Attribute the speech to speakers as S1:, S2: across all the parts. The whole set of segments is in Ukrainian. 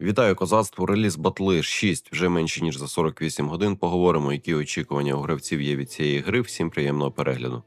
S1: Вітаю козацтво. Реліз батли 6 вже менше ніж за 48 годин. Поговоримо, які очікування у гравців є від цієї гри. Всім приємного перегляду.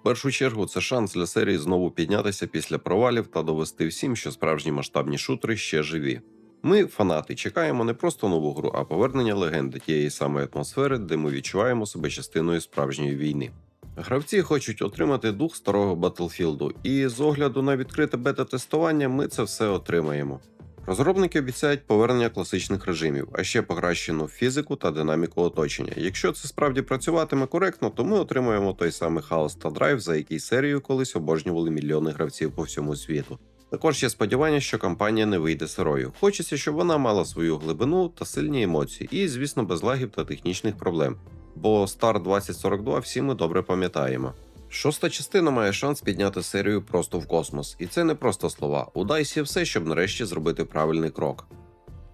S1: В першу чергу це шанс для серії знову піднятися після провалів та довести всім, що справжні масштабні шутери ще живі. Ми, фанати, чекаємо не просто нову гру, а повернення легенди тієї самої атмосфери, де ми відчуваємо себе частиною справжньої війни. Гравці хочуть отримати дух старого Батлфілду, і з огляду на відкрите бета-тестування ми це все отримаємо. Розробники обіцяють повернення класичних режимів, а ще покращену фізику та динаміку оточення. Якщо це справді працюватиме коректно, то ми отримаємо той самий хаос та драйв, за який серію колись обожнювали мільйони гравців по всьому світу. Також є сподівання, що кампанія не вийде сирою. Хочеться, щоб вона мала свою глибину та сильні емоції, і, звісно, без лагів та технічних проблем. Бо Star 2042 всі ми добре пам'ятаємо. Шоста частина має шанс підняти серію просто в космос, і це не просто слова. У DICE все, щоб нарешті зробити правильний крок.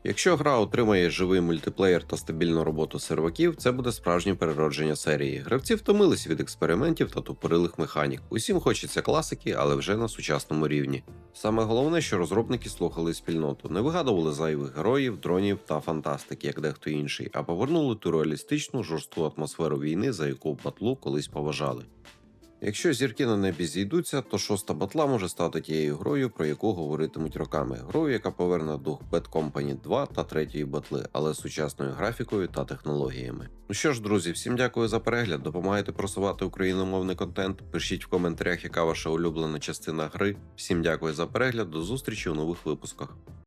S1: Якщо гра отримає живий мультиплеєр та стабільну роботу серваків, це буде справжнє переродження серії. Гравці втомились від експериментів та тупорилих механік. Усім хочеться класики, але вже на сучасному рівні. Саме головне, що розробники слухали спільноту, не вигадували зайвих героїв, дронів та фантастики, як дехто інший, а повернули ту реалістичну жорстку атмосферу війни, за яку батлу колись поважали. Якщо зірки на небі зійдуться, то шоста батла може стати тією грою, про яку говоритимуть роками. Грою, яка поверне дух Bad Company 2 та третьої батли, але з сучасною графікою та технологіями. Ну що ж, друзі, всім дякую за перегляд. Допомагайте просувати україномовний контент. Пишіть в коментарях, яка ваша улюблена частина гри. Всім дякую за перегляд. До зустрічі у нових випусках.